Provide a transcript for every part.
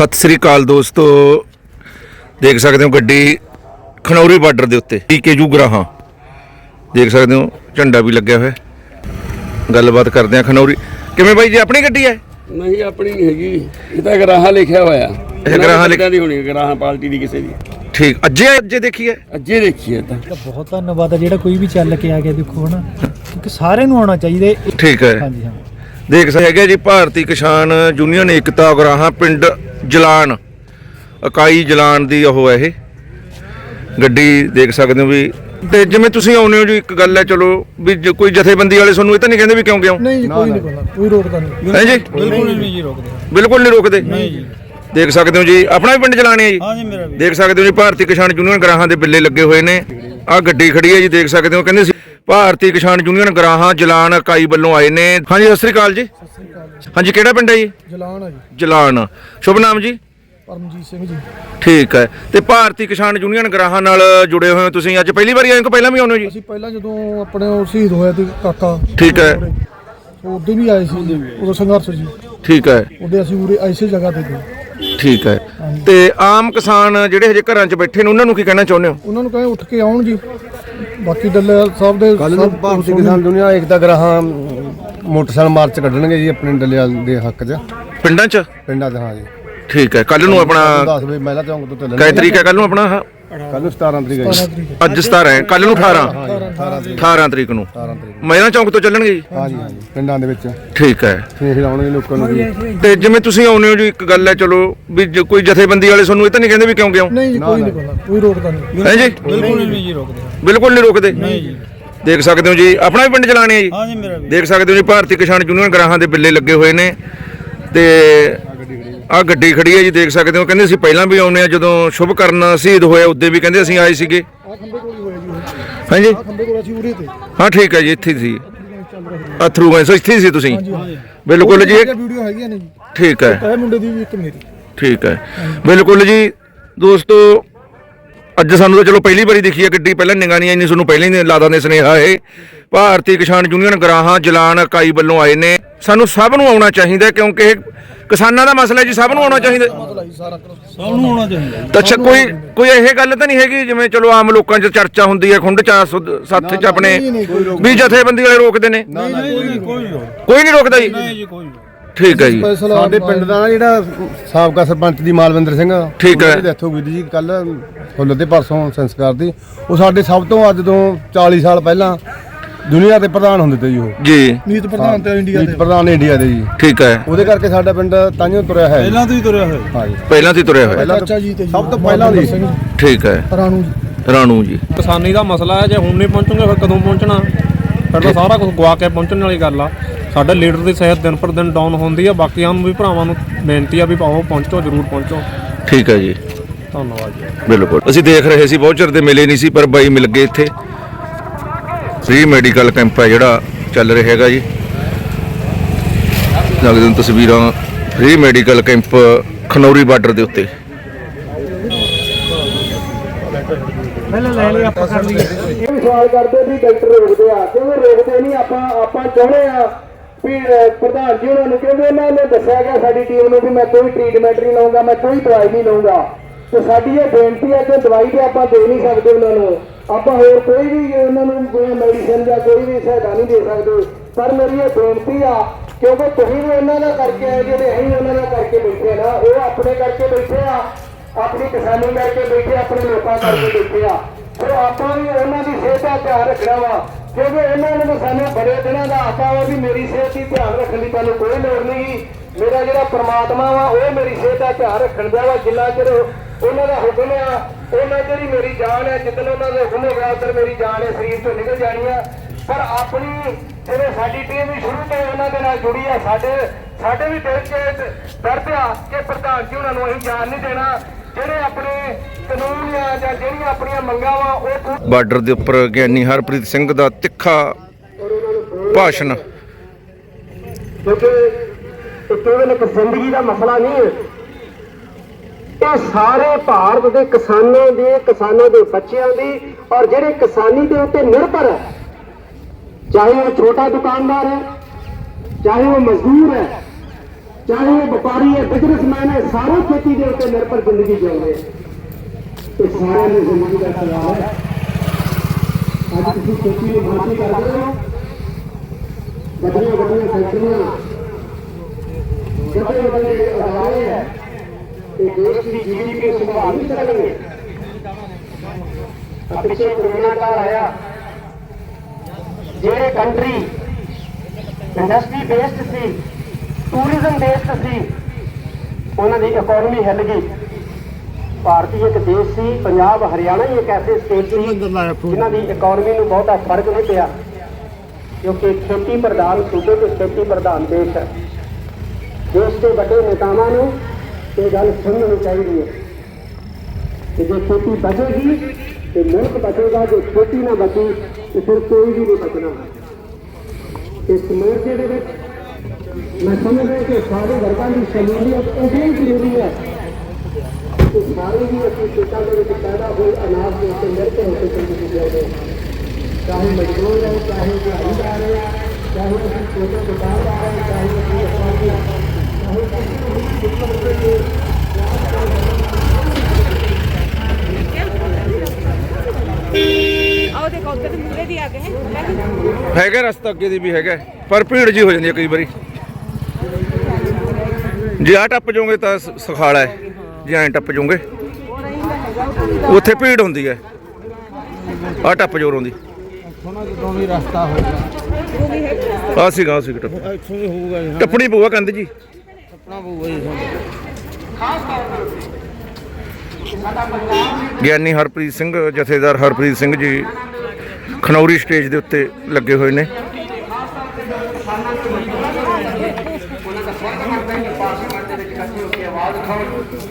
ਸਤਿ ਸ੍ਰੀ ਅਕਾਲ ਦੋਸਤੋ। ਦੇਖ ਸਕਦੇ ਹੋ ਗੱਡੀ ਖਨੌਰੀ ਬਾਰਡਰ ਦੇ ਉੱਤੇ। ਟੀਕੇ ਜੂ ਗਰਾਹਾਂ ਦੇਖ ਸਕਦੇ ਹੋ ਝੰਡਾ ਵੀ ਲੱਗਿਆ ਹੋਇਆ। ਹੈ। ਗੱਲਬਾਤ ਕਰਦੇ ਆ ਖਨੌਰੀ। ਕਿਵੇਂ ਬਾਈ ਜੀ ਆਪਣੀ ਗੱਡੀ ਹੈ? ਨਹੀਂ ਆਪਣੀ ਨਹੀਂ ਹੈਗੀ। ਇਹ ਤਾਂ ਗਰਾਹਾਂ ਲਿਖਿਆ ਹੋਇਆ। ਗਰਾਹਾਂ ਲਿਖ- ਲਿਖਿਆ ਦੀ ਹੋਣੀ ਗਰਾਹਾਂ ਪਾਰਟੀ ਦੀ ਕਿਸੇ ਦੀ। ਠੀਕ। ਅੱਜੇ ਅੱਜੇ ਦੇਖੀ ਹੈ? ਅੱਜੇ ਦੇਖੀ ਹੈ ਤਾਂ। ਬਹੁਤ ਧੰਨਵਾਦ ਆ ਜਿਹੜਾ ਕੋਈ ਵੀ ਚੱਲ ਕੇ ਆ ਗਿਆ ਦੇਖੋ ਹਨਾ। ਕਿਉਂਕਿ ਸਾਰਿਆਂ ਨੂੰ ਆਉਣਾ ਚਾਹੀਦਾ ਇਹ- ਠੀਕ ਹੈ। ਹਾਂਜੀ ਹਾਂ। ਦੇਖ ਸਕਦੇ ਹੈਗੇ ਜੀ ਭਾਰਤੀ ਕਿਸਾਨ ਯੂਨੀਅਨ ਏਕਤਾ ਗਰਾਹਾਂ ਪਿੰਡ ਜਲਾਨ ਇਕਾਈ ਜਲਾਨ ਦੀ ਉਹ ਹੈ ਇਹ। ਗੱਡੀ ਦੇਖ ਸਕਦੇ ਹੋ ਵੀ ਤੇ ਜਿਵੇਂ ਤੁਸੀਂ ਆਉਨੇ ਹੋ ਜੀ ਇੱਕ ਗੱਲ ਹੈ ਚਲੋ ਵੀ ਜੇ ਕੋਈ ਜਥੇਬੰਦੀ ਵਾਲੇ ਤੁਹਾਨੂੰ ਇਹ ਤਾਂ ਨਹੀਂ ਕਹਿੰਦੇ ਵੀ ਕਿਉਂ ਕਿਉਂ ਨਹੀਂ ਜੀ ਕੋਈ ਨਹੀਂ ਕੋਈ ਰੋਕਦਾ ਨਹੀਂ। ਹੈ ਜੀ? ਬਿਲਕੁਲ ਨਹੀਂ ਜੀ ਰੋਕਦੇ। ਬਿਲਕੁਲ ਨਹੀਂ ਰੋਕਦੇ। ਨਹੀਂ ਜੀ। ਦੇਖ ਸਕਦੇ ਹੋ ਜੀ ਆਪਣਾ ਵੀ ਪਿੰਡ ਚਲਾਣੇ ਹੈ ਜੀ। ਹਾਂ ਜੀ ਮੇਰਾ ਵੀ। ਦੇਖ ਸਕਦੇ ਹੋ ਜੀ ਭਾਰਤੀ ਕਿਸਾਨ ਯੂਨੀਅਨ ਗਰਾਹਾਂ ਦੇ ਬਿੱਲੇ ਲੱਗੇ ਹੋਏ ਨੇ। ਆਹ ਗੱਡੀ ਖੜੀ ਹੈ ਜੀ ਦੇਖ ਸਕਦੇ ਹੋ ਕਹਿੰਦੇ ਸੀ ਭਾਰਤੀ ਕਿਸਾਨ ਯੂਨੀਅਨ ਗਰਾਹਾਂ ਜਲਾਨ ਇਕਾਈ ਵੱਲੋਂ ਆਏ ਨੇ। ਹਾਂਜੀ ਸਤਿ ਸ੍ਰੀ ਅਕਾਲ ਜੀ। ਹਾਂਜੀ ਕਿਹੜਾ ਪਿੰਡ ਹੈ ਜੀ? ਜਲਾਨ ਆ ਜੀ। ਜਲਾਨ। ਸ਼ੁਭ ਨਾਮ ਜੀ? ਪਰਮਜੀਤ ਸਿੰਘ ਜੀ। ਠੀਕ ਹੈ। ਤੇ ਭਾਰਤੀ ਕਿਸਾਨ ਯੂਨੀਅਨ ਗਰਾਹਾਂ ਨਾਲ ਜੁੜੇ ਹੋਏ ਹੋ ਤੁਸੀਂ ਅੱਜ? ਪਹਿਲੀ ਵਾਰੀ ਆਏ ਹੋ ਕਿ ਪਹਿਲਾਂ ਵੀ ਆਉਂਦੇ ਹੋ ਜੀ? ਅਸੀਂ ਪਹਿਲਾਂ ਜਦੋਂ ਆਪਣੇ ਉਹ ਸ਼ਹੀਦ ਹੋਇਆ ਤੇ ਕਾਕਾ। ਠੀਕ ਹੈ। ਉਦੋਂ ਵੀ ਆਏ ਸੀ। ਉਦੋਂ ਸੰਘਰਸ਼ ਜੀ ਠੀਕ ਹੈ। ਉਹਦੇ ਅਸੀਂ ਉਰੇ ਐਸੇ ਜਗ੍ਹਾ ਤੇ ਗਏ। ਠੀਕ ਹੈ। ਤੇ ਆਮ ਕਿਸਾਨ ਜਿਹੜੇ ਹਜੇ ਘਰਾਂ 'ਚ ਬੈਠੇ ਨੇ ਉਹਨਾਂ ਨੂੰ ਕੀ ਕਹਿਣਾ ਚਾਹੁੰਦੇ ਹੋ? ਉਹਨਾਂ ਨੂੰ ਕਹੇ ਉੱਠ ਕੇ ਆਉਣ ਜੀ। ਬਾਕੀ ਡੱਲੇ ਸਾਹਿਬ ਦੇ ਕੱਲ ਨੂੰ ਸਭ ਭਾਰਤੀ ਕਿਸਾਨ ਦੁਨੀਆ ਏਕਤਾ ਗਰਾਹਾਂ ਮੋਟਰਸਾਈਕਲ ਮਾਰਚ ਕੱਢਣਗੇ ਜੀ ਆਪਣੇ ਡੱਲਿਆਲ ਦੇ ਹੱਕ 'ਚ। ਪਿੰਡਾਂ 'ਚ? ਪਿੰਡਾਂ 'ਚ ਹਾਂ ਜੀ। ਠੀਕ ਹੈ ਕੱਲ ਨੂੰ ਆਪਣਾ 10 ਵਜੇ ਮਹਿਲਾ ਚੌਂਕ ਤੋਂ ਚੱਲਣਗੇ ਕੈ ਤਰੀਕ ਹੈ ਕੱਲ ਨੂੰ ਆਪਣਾ? ਆਹ? ਕੱਲ ਨੂੰ 17 ਤਰੀਕ ਹੈ ਜੀ। ਅੱਜ 17 ਹੈ ਕੱਲ ਨੂੰ 18 18 ਤਰੀਕ। 18 ਤਰੀਕ ਨੂੰ। 18 ਤਰੀਕ ਮਹਿਲਾ ਚੌਂਕ ਤੋਂ ਚੱਲਣਗੇ ਜੀ? ਹਾਂ ਜੀ ਹਾਂ ਜੀ ਪਿੰਡਾਂ ਦੇ ਵਿੱਚ। ਠੀਕ ਹੈ। ਸਨੇਹ ਲਾਉਣਗੇ ਲੋਕਾਂ ਨੂੰ ਜੀ। ਤੇ ਜਿਵੇਂ ਤੁਸੀਂ ਆਉਨੇ ਹੋ ਜੀ ਇੱਕ ਗੱਲ ਹੈ ਚਲੋ ਵੀ ਜੇ ਕੋਈ ਜਥੇਬੰਦੀ ਵਾਲੇ ਤੁਹਾਨੂੰ ਇਹ ਤਾਂ ਨਹੀਂ ਕਹਿੰਦੇ ਵੀ ਕਿਉਂ ਕਿਉਂ ਨਹੀਂ ਜੀ ਕੋਈ ਨਹੀਂ ਕੋਈ ਰੋਕਦਾ ਨਹੀਂ। ਹੈ ਜੀ? ਬਿਲਕੁਲ ਨਹੀਂ ਜੀ ਰੋਕਦੇ। ਬਿਲਕੁਲ ਨਹੀਂ ਰੋਕਦੇ? ਨਹੀਂ ਜੀ। ਦੇਖ ਸਕਦੇ ਹੋ ਜੀ ਆਪਣਾ ਵੀ ਪਿੰਡ ਚਲਾਣੇ ਜੀ। ਹਾਂ ਜੀ ਮੇਰਾ ਵੀ। ਦੇਖ ਸਕਦੇ ਹੋ ਜੀ ਭਾਰਤੀ ਕਿਸਾਨ ਯੂਨੀਅਨ ਗਰਾਹਾਂ ਦੇ ਬਿੱਲੇ ਲੱਗੇ ਹੋਏ ਨੇ। ਤੇ ਆ ਗੱਡੀ ਖੜੀ ਹੈ ਜੀ ਦੇਖ ਸਕਦੇ ਹੋ। ਕਹਿੰਦੇ ਅਸੀਂ ਪਹਿਲਾਂ ਵੀ ਆਉਨੇ ਆ ਜਦੋਂ ਸ਼ੁਭ ਕਰਨ ਸ਼ਹੀਦ ਹੋਇਆ ਉਦੋਂ ਵੀ ਕਹਿੰਦੇ ਅਸੀਂ ਆਏ ਸੀਗੇ। ਆ ਖੰਬੇ ਕੋਲ ਹੀ ਹੋਇਆ ਜੀ। ਹਾਂਜੀ? ਆਹ ਖੰਬੇ ਕੋਲ ਅਸੀਂ ਉਰੇ ਤੇ ਹਾਂ ਠੀਕ ਹੈ ਜੀ ਇੱਥੇ ਸੀ। ਅਥਰੂ ਗਏ ਸੋ ਇੱਥੇ ਸੀ ਤੁਸੀਂ? ਬਿਲਕੁਲ ਜੀ। ਇਹ- ਵੀਡੀਓ ਹੈਗੀਆਂ ਨੇ ਜੀ। ਠੀਕ ਹੈ। ਇਹ ਮੁੰਡੇ ਦੀ ਵੀ ਇੱਕ ਮੇਰੀ। ਠੀਕ ਹੈ। ਬਿਲਕੁਲ ਜੀ ਦੋਸਤੋ ਅੱਜ ਸਾਨੂੰ ਤਾਂ ਚਲੋ ਪਹਿਲੀ ਵਾਰੀ ਦਿਖੀ ਹੈ ਗੱਡੀ ਪਹਿਲਾਂ ਨਿਗਾਹ ਨਹੀਂ ਆਈ ਨਹੀਂ ਸਾਨੂੰ ਪਹਿਲਾਂ ਹੀ ਲਾਦਾ ਨੇ ਸੁਨੇਹਾ ਇਹ। ਭਾਰਤੀ ਕਿਸਾਨ ਯੂਨੀਅਨ ਗਰਾਹਾਂ ਜਲਾਨ ਇਕਾਈ ਵੱਲੋਂ ਆਏ ਨੇ। ਸਾਨੂੰ ਸਭ ਨੂੰ ਆਉਣਾ ਚਾਹੀਦਾ ਕਿਉਂਕਿ ਇਹ ਕਿਸਾਨਾਂ ਦਾ ਮਸਲਾ ਹੈ ਜੀ ਸਭ ਨੂੰ ਆਉਣਾ ਚਾਹੀਦਾ। ਸਭ ਨੂੰ ਆਉਣਾ ਚਾਹੀਦਾ ਤਾਂ ਅੱਛਾ ਕੋਈ ਕੋਈ ਇਹ ਗੱਲ ਤਾਂ ਨਹੀਂ ਹੈਗੀ ਜਿਵੇਂ ਚਲੋ ਆਮ ਲੋਕਾਂ 'ਚ ਚਰਚਾ ਹੁੰਦੀ ਹੈ ਖੁੰਡ ਚ ਸੱਥ 'ਚ ਆਪਣੇ ਵੀ ਜਥੇਬੰਦੀ ਵਾਲੇ ਰੋਕਦੇ ਨੇ। ਨਹੀਂ ਨਹੀਂ ਕੋਈ ਨਹੀਂ ਕੋਈ ਨਹੀਂ ਰੋਕਦਾ ਜੀ। ਨਹੀਂ ਜੀ ਕੋਈ ਠੀਕ ਹੈ ਜੀ। ਸਾਡੇ ਪਿੰਡ ਦਾ ਜਿਹੜਾ ਸਾਬਕਾ ਸਰਪੰਚ ਦੀ ਮਾਲਵਿੰਦਰ ਸਿੰਘ ਠੀਕ ਹੈ। ਡੈਥ ਹੋ ਗਈ ਜੀ ਕੱਲ ਫੁੱਲ ਦੇ ਪਰਸੋਂ ਸੰਸਕਾਰ ਦੀ। ਉਹ ਸਾਡੇ ਸਭ ਤੋਂ ਅੱਜ ਤੋਂ 40 ਸਾਲ ਪਹਿਲਾਂ ਦੁਨੀਆ ਦੇ ਪ੍ਰਧਾਨ ਹੁੰਦੇ ਤੇ ਜੀ ਉਹ। ਜੀ। ਨੀਤ ਪ੍ਰਧਾਨ ਤੇ ਇੰਡੀਆ ਨੀਤ ਦੇ। ਪ੍ਰਧਾਨ ਇੰਡੀਆ ਦੇ ਜੀ। ਠੀਕ ਹੈ। ਉਹਦੇ ਕਰਕੇ ਸਾਡਾ ਪਿੰਡ ਤਾਂਹੀਓ ਤੁਰਿਆ ਹੈ ਪਹਿਲਾਂ ਤੋਂ ਹੀ ਤੁਰਿਆ ਹੋਇਆ। ਹਾਂ ਜੀ। ਪਹਿਲਾਂ ਤੋਂ ਹੀ ਤੁਰਿਆ ਹੋਇਆ। ਪਹਿਲਾਂ ਚਾਚਾ ਜੀ ਤੇ ਜੀ, ਸਭ ਤੋਂ ਪਹਿਲਾਂ ਦੀ ਠੀਕ ਹੈ। ਰਾਣੂ ਜੀ। ਰਾਣੂ ਜੀ। ਕਿਸਾਨੀ ਦਾ ਮਸਲਾ ਹੈ ਜੇ ਹੁਣ ਨਹੀਂ ਪਹੁੰਚੂਗੇ ਫਿਰ ਕਦੋਂ ਪਹੁੰਚਣਾ? ਫਿਰ ਤਾਂ ਸਾਰਾ ਕੁਝ ਗਵਾ ਕੇ ਪਹੁੰਚਣ ਵਾਲੀ ਗੱਲ ਆ। ਸਾਡੇ ਲੀਡਰ ਦੀ ਸਿਹਤ ਦਿਨ ਪਰ ਦਿਨ ਡਾਊਨ ਹੁੰਦੀ ਆ ਬਾਕੀਆਂ ਨੂੰ ਵੀ ਭਰਾਵਾਂ ਨੂੰ ਬੇਨਤੀ ਆ ਵੀ ਆਓ ਪਹੁੰਚੋ ਜਰੂਰ ਪਹੁੰਚੋ। ਠੀਕ ਹੈ ਜੀ। ਧੰਨਵਾਦ ਜੀ। ਬਿਲਕੁਲ। ਅਸੀਂ ਦੇਖ ਰਹੇ ਸੀ ਬਹੁਤ ਚਿਰ ਦੇ ਮਿਲੇ ਨਹੀਂ ਸੀ ਪਰ ਬਾਈ ਮਿਲ ਗਏ ਇੱਥੇ। ਫ੍ਰੀ ਮੈਡੀਕਲ ਕੈਂਪ ਹੈ ਜਿਹੜਾ ਚੱਲ ਰਿਹਾ ਹੈਗਾ ਜੀ। ਲੱਗਦੇ ਨੇ ਤਸਵੀਰਾਂ free medical camp Khanauri border ਦੇ ਉੱਤੇ। ਪਹਿਲਾਂ ਲੈ ਲਈ ਆਪਾਂ ਕਰ ਲਈਏ। ਵੀ ਸਵਾਲ ਕਰਦੇ ਵੀ ਡਾਕਟਰ ਰੋਕਦੇ ਆ ਕਿਉਂਕਿ ਰੋਕਦੇ ਨਹੀਂ? ਆਪਾਂ ਆਪਾਂ ਚਾਹੁੰਦੇ ਆ ਵੀ ਅਹ, ਪ੍ਰਧਾਨ ਜੀ ਉਹਨਾਂ ਨੂੰ ਕਿਉਂਕਿ ਉਹਨਾਂ ਨੇ ਦੱਸਿਆ ਗਿਆ ਸਾਡੀ ਟੀਮ ਨੂੰ ਵੀ ਮੈਂ ਕੋਈ ਟ੍ਰੀਟਮੈਂਟ ਨਹੀਂ ਲਵਾਂਗਾ ਮੈਂ ਕੋਈ ਦਵਾਈ ਨਹੀਂ ਲਵਾਂਗਾ ਤੇ ਸਾਡੀ ਇਹ ਬੇਨਤੀ ਹੈ ਕਿ ਦਵਾਈ ਤੇ ਆਪਾਂ ਦੇ ਨਹੀਂ ਸਕਦੇ ਉਹਨਾਂ ਨੂੰ। ਆਪਾਂ ਹੋਰ ਕੋਈ ਵੀ ਉਹਨਾਂ ਨੂੰ ਕੋਈ ਮੈਡੀਸਿਨ ਜਾਂ ਕੋਈ ਵੀ ਸਹਾਇਤਾ ਨਹੀਂ ਦੇ ਸਕਦੇ, ਪਰ ਮੇਰੀ ਇਹ ਬੇਨਤੀ ਆ, ਕਿਉਂਕਿ ਤੁਸੀਂ ਵੀ ਉਹਨਾਂ ਦਾ ਕਰਕੇ ਆਏ, ਜਿਹੜੇ ਅਸੀਂ ਉਹਨਾਂ ਦਾ ਕਰਕੇ ਬੈਠੇ ਨਾ, ਉਹ ਆਪਣੇ ਕਰਕੇ ਬੈਠੇ ਆ, ਆਪਣੀ ਕਿਸਾਨੀ ਕਰਕੇ ਬੈਠੇ ਆਪਣੇ ਲੋਕਾਂ ਕਰਕੇ ਬੈਠੇ ਆ। ਫਿਰ ਆਪਾਂ ਵੀ ਉਹਨਾਂ ਦੀ ਸਿਹਤ ਦਾ ਧਿਆਨ ਰੱਖਣਾ ਵਾ, ਕਿਉਂਕਿ ਇਹਨਾਂ ਨੇ ਤਾਂ ਸਾਨੂੰ ਬੜੇ ਦਿਨਾਂ ਦਾ ਆਤਾ ਵਾ ਵੀ ਮੇਰੀ ਸਿਹਤ ਦੀ ਧਿਆਨ ਰੱਖਣ ਦੀ ਤੁਹਾਨੂੰ ਕੋਈ ਲੋੜ ਨਹੀਂ। ਮੇਰਾ ਜਿਹੜਾ ਪ੍ਰਮਾਤਮਾ ਵਾ, ਉਹ ਮੇਰੀ ਸਿਹਤ ਦਾ ਧਿਆਨ ਰੱਖਣ ਦਾ ਵਾ, ਜਿੰਨਾ ਚਿਰ ਉਹਨਾਂ ਦਾ ਹੁਕਮ ਆ ਉਹਨਾਂ ਜਿਹੜੀ ਮੇਰੀ ਜਾਨ ਹੈ ਜਿੱਦਣ ਉਹਨਾਂ ਦਾ ਹੁਕਮ ਹੋਗਾ ਉਧਰ ਮੇਰੀ ਜਾਨ ਹੈ ਸਰੀਰ ਤੋਂ ਨਿਕਲ ਜਾਣੀ ਆ। ਪਰ ਆਪਣੀ ਜਿਵੇਂ ਸਾਡੀ ਟੀਮ ਵੀ ਸ਼ੁਰੂ ਤੋਂ ਉਹਨਾਂ ਦੇ ਨਾਲ ਜੁੜੀ ਆ ਸਾਡੇ ਸਾਡੇ ਵੀ ਦਿਲ 'ਚ ਦਰਦ ਆ ਕਿ ਪ੍ਰਧਾਨ ਜੀ ਉਹਨਾਂ ਨੂੰ ਅਸੀਂ ਜਾਣ ਨਹੀਂ ਦੇਣਾ। ਜਿਹੜੇ ਆਪਣੇ ਕਾਨੂੰਨ ਆ ਜਾਂ ਜਿਹੜੀਆਂ ਆਪਣੀਆਂ ਮੰਗਾਂ ਵਾ ਉਹ ਬਾਰਡਰ ਦੇ ਉੱਪਰ ਗਿਆਨੀ ਹਰਪ੍ਰੀਤ ਸਿੰਘ ਦਾ ਤਿੱਖਾ ਭਾਸ਼ਣ। ਕਿਉਂਕਿ ਇੱਕ ਜ਼ਿੰਦਗੀ ਦਾ ਮਸਲਾ ਨਹੀਂ ਹੈ ਇਹ ਸਾਰੇ ਭਾਰਤ ਦੇ ਕਿਸਾਨਾਂ ਦੇ ਕਿਸਾਨਾਂ ਦੇ ਬੱਚਿਆਂ ਦੀ ਔਰ ਜਿਹੜੇ ਕਿਸਾਨੀ ਦੇ ਉੱਤੇ ਨਿਰਭਰ ਹੈ, ਚਾਹੇ ਉਹ ਛੋਟਾ ਦੁਕਾਨਦਾਰ ਹੈ, ਚਾਹੇ ਉਹ ਮਜ਼ਦੂਰ ਹੈ, ਚਾਹੇ ਉਹ ਵਪਾਰੀ ਹੈ ਬਿਜ਼ਨਸਮੈਨ ਹੈ, ਸਾਰੇ ਖੇਤੀ ਦੇ ਉੱਤੇ ਨਿਰਭਰ ਜ਼ਿੰਦਗੀ ਜਿਉਂਦੇ ਆ ਸਾਰਿਆਂ ਦੀ ਜ਼ਿੰਦਗੀ ਦਾ ਸਵਾਲ ਹੈ। ਅੱਜ ਤੁਸੀਂ ਖੇਤੀ ਨੂੰ ਮਾਫੀ ਕਰਦੇ ਹੋ। ਵੱਡੀਆਂ ਵੱਡੀਆਂ ਫੈਕਟਰੀਆਂ ਵੱਡੇ ਵੱਡੇ ਅਦਾਰੇ ਹੈ। ਇਹ ਦੇਸ਼ ਦੀ ਜੀਡੀਪੀ ਸੰਭਾਲ ਨਹੀਂ ਸਕਣਗੇ ਆ ਪਿੱਛੇ ਕਰੋਨਾ ਕਾਲ ਆਇਆ। ਜਿਹੜੇ ਕੰਟਰੀ ਇੰਡਸਟਰੀ ਬੇਸਡ ਸੀ ਟੂਰਿਜ਼ਮ ਬੇਸਡ ਸੀ ਉਹਨਾਂ ਦੀ ਇਕਨੋਮੀ ਹਿੱਲ ਗਈ। ਭਾਰਤੀ ਇੱਕ ਦੇਸ਼ ਸੀ ਪੰਜਾਬ ਹਰਿਆਣਾ ਹੀ ਇੱਕ ਐਸੇ ਸਟੇਟ ਸੀ ਜਿਨ੍ਹਾਂ ਦੀ ਇਕਨੋਮੀ ਨੂੰ ਬਹੁਤਾ ਫ਼ਰਕ ਨਹੀਂ ਪਿਆ। ਕਿਉਂਕਿ ਖੇਤੀ ਪ੍ਰਧਾਨ ਸੂਬੇ ਤੇ ਖੇਤੀ ਪ੍ਰਧਾਨ ਦੇਸ਼ ਹੈ। ਦੇਸ਼ ਦੇ ਵੱਡੇ ਨੇਤਾਵਾਂ ਨੂੰ ਇਹ ਗੱਲ ਸਮਝਣੀ ਚਾਹੀਦੀ ਹੈ ਕਿ ਜੇ ਖੇਤੀ ਬਚੇਗੀ ਤੇ ਮੁਲਕ ਬਚੇਗਾ ਜੇ ਖੇਤੀ ਨਾ ਬਚੀ ਤੇ ਫਿਰ ਕੋਈ ਵੀ ਨਹੀਂ ਬਚਣਾ ਇਸ ਮੋਰਚੇ ਦੇ ਵਿੱਚ ਮੈਂ ਸਮਝਦਾ ਕਿ ਸਾਰੇ ਵਰਗਾਂ ਦੀ ਸ਼ਮੂਲੀਅਤ ਉਹੀ ਜ਼ਰੂਰੀ ਹੈ ਕਿ ਸਾਰੇ ਵੀ ਅਸੀਂ ਖੇਤਾਂ ਦੇ ਵਿੱਚ ਪੈਦਾ ਹੋਏ ਅਨਾਜ ਦੇ ਉੱਤੇ ਨਿਰਭਰ ਹੋ ਕੇ ਜ਼ਿੰਦਗੀ ਜਿਉਂਦੇ ਹਾਂ। ਚਾਹੇ ਮਜ਼ਦੂਰ ਹੈ ਚਾਹੇ ਦਿਹਾੜੀਦਾਰ ਹੈ ਚਾਹੇ ਅਸੀਂ ਛੋਟੇ ਦੁਕਾਨਦਾਰ ਹੈ ਚਾਹੇ ਅਸੀਂ ਵਪਾਰੀ ਹਾਂ ਚਾਹੇ ਅਸੀਂ ਆਓ ਦੇਖੋ ਉੱਧਰ ਮੂਰੇ ਦੀ ਆ ਗਏ ਹੈ ਹੈਗਾ ਰਸਤਾ ਅੱਗੇ ਦੀ ਵੀ ਹੈਗਾ ਪਰ ਭੀੜ ਜੀ ਹੋ ਜਾਂਦੀ ਹੈ ਕਈ ਵਾਰੀ। ਜੇ ਆ ਟੱਪ ਜਾਓਗੇ ਤਾਂ ਸ- ਸਖਾਲਾ ਹੈ ਜੇ ਐਂ ਟੱਪ ਜਾਓਗੇ। ਉੱਥੇ ਭੀੜ ਹੁੰਦੀ ਹੈ। ਆ ਟੱਪ ਜੋਰ ਹੁੰਦੀ ਆ ਸੀਗਾ ਆ ਸੀਗਾ ਟੱਪ। ਟੱਪਣੀ ਪਊਗਾ ਕੰਧ ਜੀ। ਗਿਆਨੀ ਹਰਪ੍ਰੀਤ ਸਿੰਘ, ਜਥੇਦਾਰ ਹਰਪ੍ਰੀਤ ਸਿੰਘ ਜੀ ਖਨੌਰੀ ਸਟੇਜ ਦੇ ਉੱਤੇ ਲੱਗੇ ਹੋਏ ਨੇ।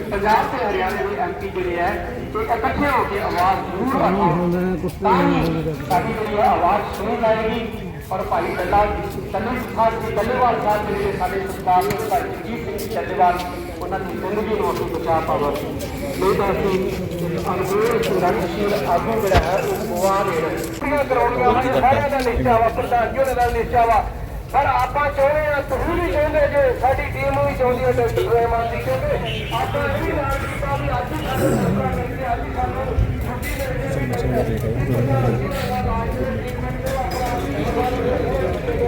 ਪੰਜਾਬ ਤੇ ਹਰਿਆਣਾ ਦੇ ਐਮਪੀ ਜਿਹੜੇ ਹੈ, ਤੇ ਇਕੱਠੇ ਹੋ ਕੇ ਆਵਾਜ਼ ਜ਼ਰੂਰ ਉਠਾਉਣ ਤਾਂ ਸਾਡੀ ਆਵਾਜ਼ ਸੁਣ ਜਾਏਗੀ ਔਰ ਭਾਈ ਬੱਲਾ ਤੰਨੂ ਖਾਸ ਜੀ ਬੱਲੇਵਾਲ ਸਾਹਿਬ ਜਿਹੜੇ ਸਾਡੇ ਸਰਕਾਰ ਦੇ ਭਾਈ ਜਗਜੀਤ ਸਿੰਘ ਜੀ ਉਹਨਾਂ ਦੀ ਜ਼ਿੰਦਗੀ ਨੂੰ ਅਸੀਂ ਬਚਾ ਪਾਵਾਂਗੇ। ਨਹੀਂ ਤਾਂ ਅਸੀਂ ਇੱਕ ਅਨਮੋਲ ਆਗੂ ਜਿਹੜਾ ਹੈ, ਉਹ ਗਵਾ ਦੇ ਰਹੇ ਪੂਰੀਆਂ ਕਰਾਉਣੀਆਂ ਹਨ ਸਾਰਿਆਂ ਦਾ ਨਿਸ਼ਚਾ ਵਾ ਪ੍ਰਧਾਨ ਜੀ ਦਾ ਨਿਸ਼ਚਾ ਵਾ। ਪਰ ਆਪਾਂ ਚਾਹੁੰਦੇ ਆ ਤੁਸੀਂ ਵੀ ਚਾਹੁੰਦੇ ਜੇ ਸਾਡੀ ਟੀਮ ਵੀ ਚਾਹੁੰਦੀ ਹੈ ਡਾਕਟਰ ਸੁਲੇਮਾਨ ਜੀ ਕਹਿੰਦੇ ਆਪਾਂ ਇਹ ਵੀ ਨਾਲ ਕੀਤਾ ਵੀ ਅੱਜ ਹੀ ਸਾਨੂੰ ਸਰਕਾਰ ਮਿਲਦੀ ਅੱਜ ਸਾਨੂੰ ਛੁੱਟੀ ਮਿਲਦੀ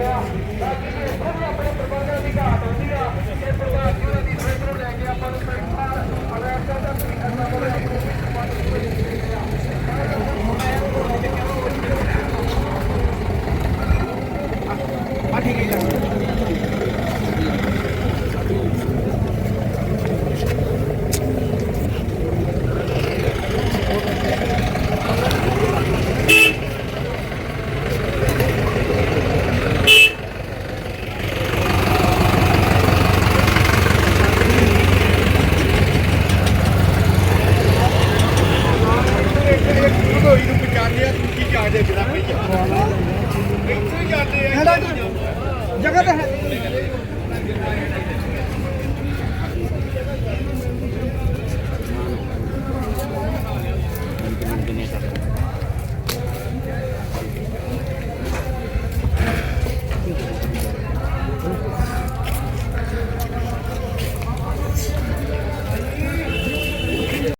Так и